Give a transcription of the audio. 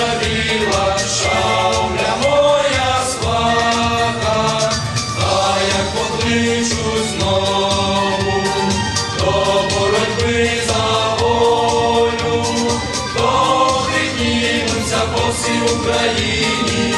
зашаріла шавля моя сваха, та як покличу знову, до боротьби за волю, то хитнімся по всій Україні.